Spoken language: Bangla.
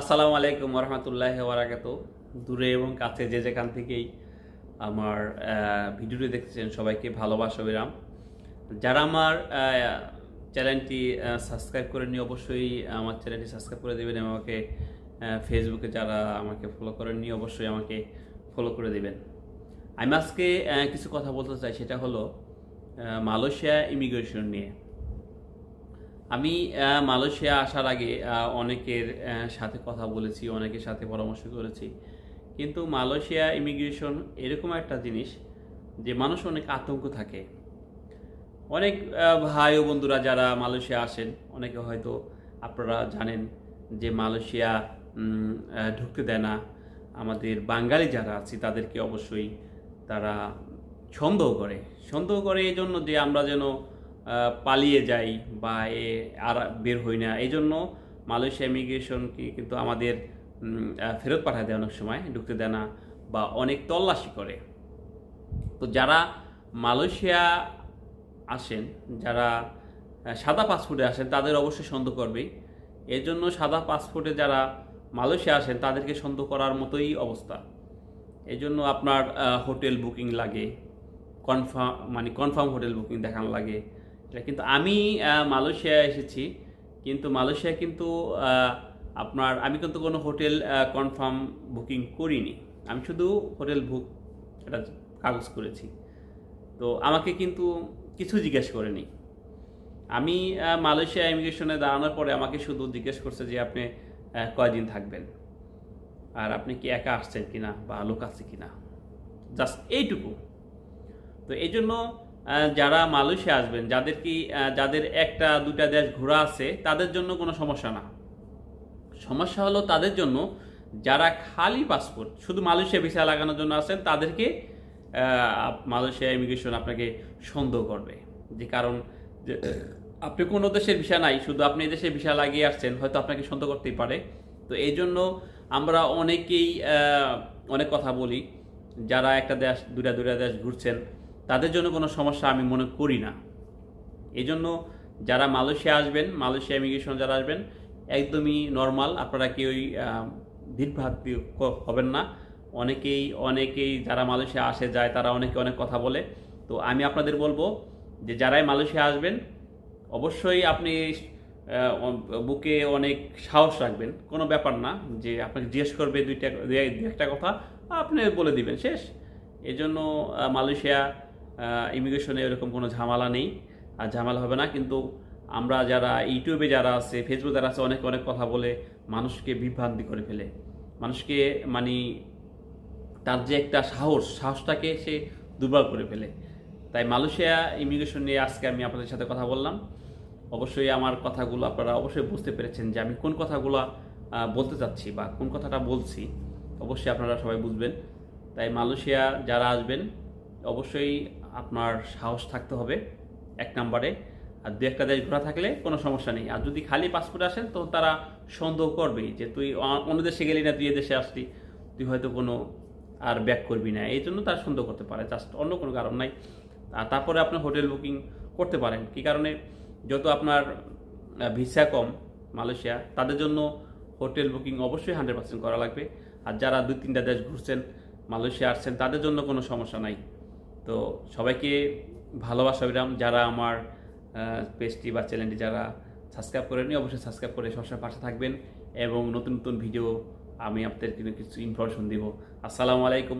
আসসালামু আলাইকুম রহমতুল্লাহ ওয়ারাকাত দূরে এবং কাছে যে যেখান থেকেই আমার ভিডিওটি দেখছেন, সবাইকে ভালোবাসা বিরাম। যারা আমার চ্যানেলটি সাবস্ক্রাইব করেননি, অবশ্যই আমার চ্যানেলটি সাবস্ক্রাইব করে দেবেন আমাকে ফেসবুকে যারা আমাকে ফলো করেননি, অবশ্যই আমাকে ফলো করে দেবেন। আমি আজকে কিছু কথা বলতে চাই, সেটা হলো মালয়েশিয়া ইমিগ্রেশন নিয়ে। আমি মালয়েশিয়া আসার আগে অনেকের সাথে কথা বলেছি, অনেকের সাথে পরামর্শ করেছি। কিন্তু মালয়েশিয়া ইমিগ্রেশন এরকম একটা জিনিস যে মানুষ অনেক আতঙ্ক থাকে। অনেক ভাই ও বন্ধুরা যারা মালয়েশিয়া আসেন, অনেকে হয়তো আপনারা জানেন যে মালয়েশিয়া ঢুকতে দেয় না। আমাদের বাঙালি যারা আছি, তাদেরকে অবশ্যই তারা সন্দেহ করে। সন্দেহ করে এই জন্য যে আমরা যেন পালিয়ে যাই বা এ আর বের হই না। এই জন্য মালয়েশিয়া ইমিগ্রেশনকে কিন্তু আমাদের ফেরত পাঠায় দেয় অনেক সময়, ঢুকতে দেয় না বা অনেক তল্লাশি করে। তো যারা মালয়েশিয়া আসেন, যারা সাদা পাসপোর্টে আসেন, তাদের অবশ্যই সন্দেহ করবেই। এর জন্য সাদা পাসপোর্টে যারা মালয়েশিয়া আসেন, তাদেরকে সন্দেহ করার মতোই অবস্থা। এই জন্য আপনার হোটেল বুকিং লাগে কনফার্ম মানে কনফার্ম হোটেল বুকিং দেখানো লাগে। কিন্তু আমি মালয়েশিয়া এসেছি। কিন্তু মালয়েশিয়া কিন্তু আপনার, আমি কিন্তু কোনো হোটেল কনফার্ম বুকিং করিনি। আমি শুধু হোটেল বুক একটা কাগজ করেছি। তো আমাকে কিন্তু কিছু জিজ্ঞেস করেনি। আমি মালয়েশিয়া ইমিগ্রেশনে দাঁড়ানোর পরে আমাকে শুধু জিজ্ঞেস করছে যে আপনি কয়দিন থাকবেন? আর আপনি কি একা আসছেন কিনা বা লোক আছে কিনা? জাস্ট এইটুকু। তো এই জন্য যারা মালয়েশিয়া আসবেন, যাদের কি যাদের একটা দুটা দেশ ঘোরা আছে, তাদের জন্য কোনো সমস্যা না। সমস্যা হলো তাদের জন্য যারা খালি পাসপোর্ট শুধু মালয়েশিয়া ভিসা লাগানোর জন্য আসেন তাদেরকে মালয়েশিয়া ইমিগ্রেশন আপনাকে সন্দেহ করবে। যে কারণ আপনি কোনো দেশের ভিসা নাই, শুধু আপনি দেশে ভিসা লাগিয়ে আসছেন, হয়তো আপনাকে সন্দেহ করতেই পারে। তো এই জন্য আমরা অনেকেই অনেক কথা বলি, যারা একটা দেশ দুটা দুটা দেশ ঘুরছেন তাদের জন্য কোনো সমস্যা আমি মনে করি না। এই জন্য যারা মালয়েশিয়া আসবেন, মালয়েশিয়া ইমিগ্রেশন যারা আসবেন, একদমই নর্মাল আপনারা কেউই ভিড়ভাট হবেন না। অনেকেই অনেকেই যারা মালয়েশিয়া আসে, যায়, তারা অনেকে অনেক কথা বলে। তো আমি আপনাদের বলব যে যারাই মালয়েশিয়া আসবেন, অবশ্যই আপনি বুকে অনেক সাহস রাখবেন। কোনো ব্যাপার না যে আপনাকে জিজ্ঞেস করবে দুইটা, দুই একটা কথা, আপনি বলে দিবেন, শেষ। এজন্য মালয়েশিয়া ইমিগ্রেশনে এরকম কোনো ঝামেলা নেই, আর ঝামেলা হবে না, কিন্তু আমরা যারা ইউটিউবে যারা আছে ফেসবুকে যারা আছে, অনেক অনেক কথা বলে মানুষকে বিভ্রান্তি করে ফেলে। মানুষকে মানে তার যে একটা সাহস, সাহসটাকে সে দুর্বল করে ফেলে। তাই মালয়েশিয়া ইমিগ্রেশন নিয়ে আজকে আমি আপনাদের সাথে কথা বললাম। অবশ্যই আমার কথাগুলো আপনারা অবশ্যই বুঝতে পেরেছেন যে আমি কোন কথাগুলো বলতে চাচ্ছি বা কোন কথাটা বলছি, অবশ্যই আপনারা সবাই বুঝবেন। তাই মালয়েশিয়া যারা আসবেন, অবশ্যই আপনার সাহস থাকতে হবে এক নম্বরে। আর দু একটা দেশ ঘোরা থাকলে কোনো সমস্যা নেই। আর যদি খালি পাসপোর্ট আসেন তো তারা সন্দেহ করবেই যে তুই অন্য দেশে গেলি না, তুই দেশে আসলি, তুই হয়তো কোনো আর ব্যাক করবি না। এই জন্য তারা সন্দেহ করতে পারে জাস্ট অন্য কোনো কারণ নাই। আর তারপরে আপনি হোটেল বুকিং করতে পারেন। কী কারণে? যত আপনার ভিসা কম মালয়েশিয়া, তাদের জন্য হোটেল বুকিং অবশ্যই হান্ড্রেড পার্সেন্ট করা লাগবে। আর যারা দুই তিনটা দেশ ঘুরছেন, মালয়েশিয়া আসছেন, তাদের জন্য কোনো সমস্যা নাই। তো সবাইকে ভালোবাসা বিরাম যারা আমার পেজটি বা চ্যানেলটি যারা সাবস্ক্রাইব করেনি অবশ্যই সাবস্ক্রাইব করে সবসময় পাশে থাকবেন এবং নতুন নতুন ভিডিও আমি আপনাদের কিছু ইনফরমেশন দিব। আসসালামু আলাইকুম।